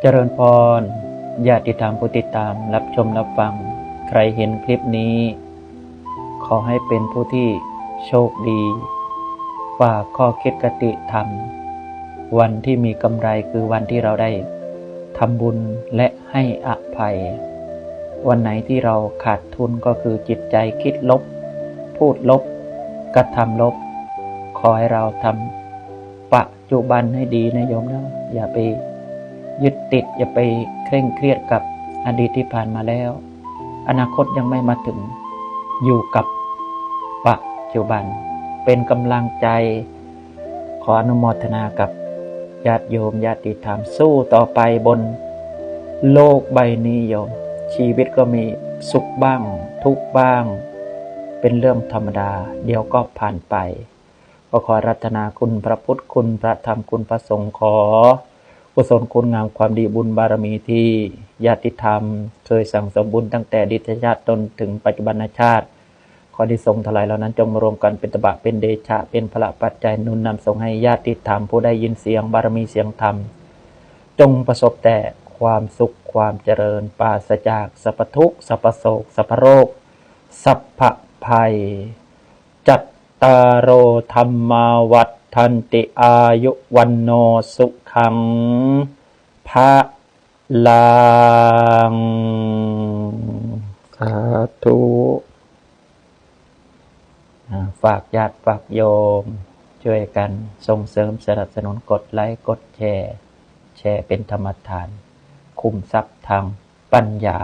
เจริญพรญาติธรรมผู้ติดตามรับชมรับฟัง ใครเห็นคลิปนี้ ขอให้เป็นผู้ที่โชคดี ฝากข้อคิดกติธรรม วันที่มีกำไรคือวันที่เราได้ทำบุญและให้อภัย วันไหนที่เราขาดทุนก็คือจิตใจคิดลบ พูดลบ กระทำลบ ขอให้เราทำปัจจุบันให้ดีนะโยมนะอย่าไป ยึดติดอย่าไปเคร่งเครียดกับอดีตที่ผ่านมาแล้ว อนาคตยังไม่มาถึงอยู่กับปัจจุบัน เป็นกำลังใจขออนุโมทนากับญาติโยมญาติธรรมสู้ต่อไปบนโลกใบนี้โยม ชีวิตก็มีสุขบ้าง ทุกบ้าง เป็นเรื่องธรรมดา เดี๋ยวก็ผ่านไป ก็ขอรัตนาคุณพระพุทธคุณพระธรรมคุณพระสงฆ์ขอ กุศลคุณงามความดีบุญบารมีที่ญาติธรรม เคยสั่งสมบุญตั้งแต่ดิตชาติจนถึงปัจจุบันชาติขอที่ทรงทลายเหล่านั้นจงมารวมกันเป็นตบะเป็นเดชะ เป็นพระปัจจัยนุนนำส่งให้ญาติธรรม ผู้ได้ยินเสียงบารมีเสียงธรรม จงประสบแต่ความสุขความเจริญปราศจากสัพทุกสัพโศกสัพโรค สัพพภัย จัตตารโอธรรมาวัฏทันติอายุวันโนสุขังพระลังสาธุฝากญาติฝากโยม ช่วยกันส่งเสริมสนับสนุนกดไลค์กดแชร์ แชร์เป็นธรรมทาน คุ้มทรัพย์ทางปัญญา